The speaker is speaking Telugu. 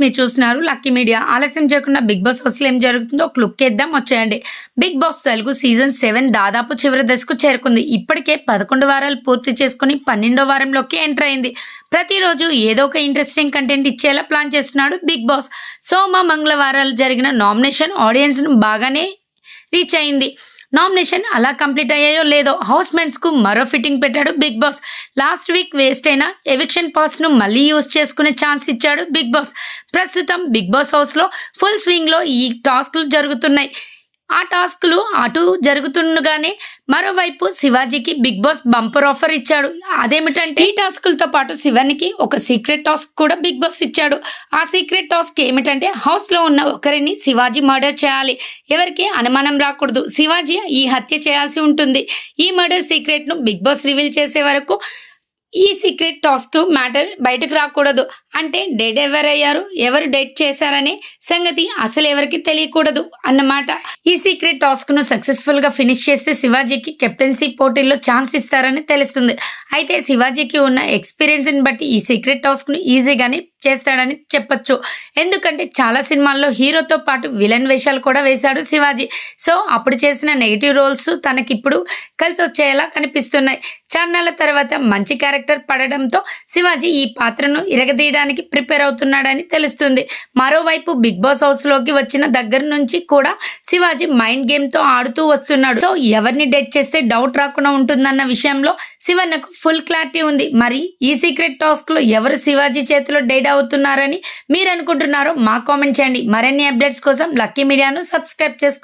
మీరు చూస్తున్నారు లక్కీ మీడియా ఆలస్యం చేయకుండా బిగ్ బాస్ హౌస్లో ఏం జరుగుతుందో ఒక లుక్ వేద్దాం వచ్చేయండి. Bigg Boss Telugu season seven దాదాపు చివరి దశకు చేరుకుంది. ఇప్పటికే పదకొండు వారాలు పూర్తి చేసుకుని పన్నెండో వారంలోకి ఎంటర్ అయింది. ప్రతిరోజు ఏదో ఒక ఇంట్రెస్టింగ్ కంటెంట్ ఇచ్చేలా ప్లాన్ చేస్తున్నాడు బిగ్ బాస్ సోమ మంగళవారాలు జరిగిన నామినేషన్ ఆడియన్స్ను బాగానే రీచ్ అయింది. నామినేషన్ అలా కంప్లీట్ అయ్యాయో లేదో హౌస్కు మరో ఫిట్టింగ్ పెట్టాడు Bigg Boss last week waste అయిన ఎవిక్షన్ పాస్ను మళ్ళీ యూజ్ చేసుకునే ఛాన్స్ ఇచ్చాడు బిగ్ బాస్ ప్రస్తుతం బిగ్ బాస్ హౌస్లో ఫుల్ స్వింగ్లో ఈ టాస్క్లు జరుగుతున్నాయి. ఆ టాస్క్లు అటు జరుగుతుండగానే మరోవైపు శివాజీకి బిగ్ బాస్ బంపర్ ఆఫర్ ఇచ్చాడు. అదేమిటంటే ఈ టాస్కులతో పాటు శివానికి ఒక సీక్రెట్ టాస్క్ కూడా బిగ్ బాస్ ఇచ్చాడు. ఆ సీక్రెట్ టాస్క్ ఏమిటంటే హౌస్లో ఉన్న ఒకరిని శివాజీ మర్డర్ చేయాలి. ఎవరికి అనుమానం రాకూడదు. శివాజీ ఈ హత్య చేయాల్సి ఉంటుంది. ఈ మర్డర్ సీక్రెట్ను బిగ్ బాస్ రివీల్ చేసే వరకు ఈ సీక్రెట్ టాస్క్ మ్యాటర్ బయటకు రాకూడదు. అంటే డేట్ ఎవరయ్యారు? ఎవరు డేట్ చేశారనే సంగతి అసలు ఎవరికి తెలియకూడదు అన్నమాట. ఈ సీక్రెట్ టాస్క్ను సక్సెస్ఫుల్గా ఫినిష్ చేస్తే శివాజీకి కెప్టెన్సీ పోటీల్లో ఛాన్స్ ఇస్తారని తెలుస్తుంది. అయితే శివాజీకి ఉన్న ఎక్స్పీరియన్స్ని బట్టి ఈ సీక్రెట్ టాస్క్ను ఈజీగానే చేస్తాడని చెప్పొచ్చు. ఎందుకంటే చాలా సినిమాల్లో హీరోతో పాటు విలన్ వేషాలు కూడా వేశాడు శివాజీ. సో అప్పుడు చేసిన నెగిటివ్ రోల్స్ తనకిప్పుడు కలిసి వచ్చేలా కనిపిస్తున్నాయి. చాన్నాళ్ళ తర్వాత మంచి క్యారెక్టర్ పడడంతో శివాజీ ఈ పాత్రను ఇరగదీయడానికి ప్రిపేర్ అవుతున్నాడని తెలుస్తుంది. మరోవైపు బిగ్ బాస్ హౌస్లోకి వచ్చిన దగ్గర నుంచి కూడా శివాజీ మైండ్ గేమ్తో ఆడుతూ వస్తున్నాడు. సో ఎవరిని డేట్ చేస్తే డౌట్ రాకుండా ఉంటుందన్న విషయంలో శివన్నకు ఫుల్ క్లారిటీ ఉంది. మరి ఈ సీక్రెట్ టాస్క్లో ఎవరు శివాజీ చేతిలో డేట్ అవుతున్నారని మీరు అనుకుంటున్నారో మా కామెంట్ చేయండి. మరిన్ని అప్డేట్స్ కోసం లక్కీ మీడియాను సబ్స్క్రైబ్ చేసుకోండి.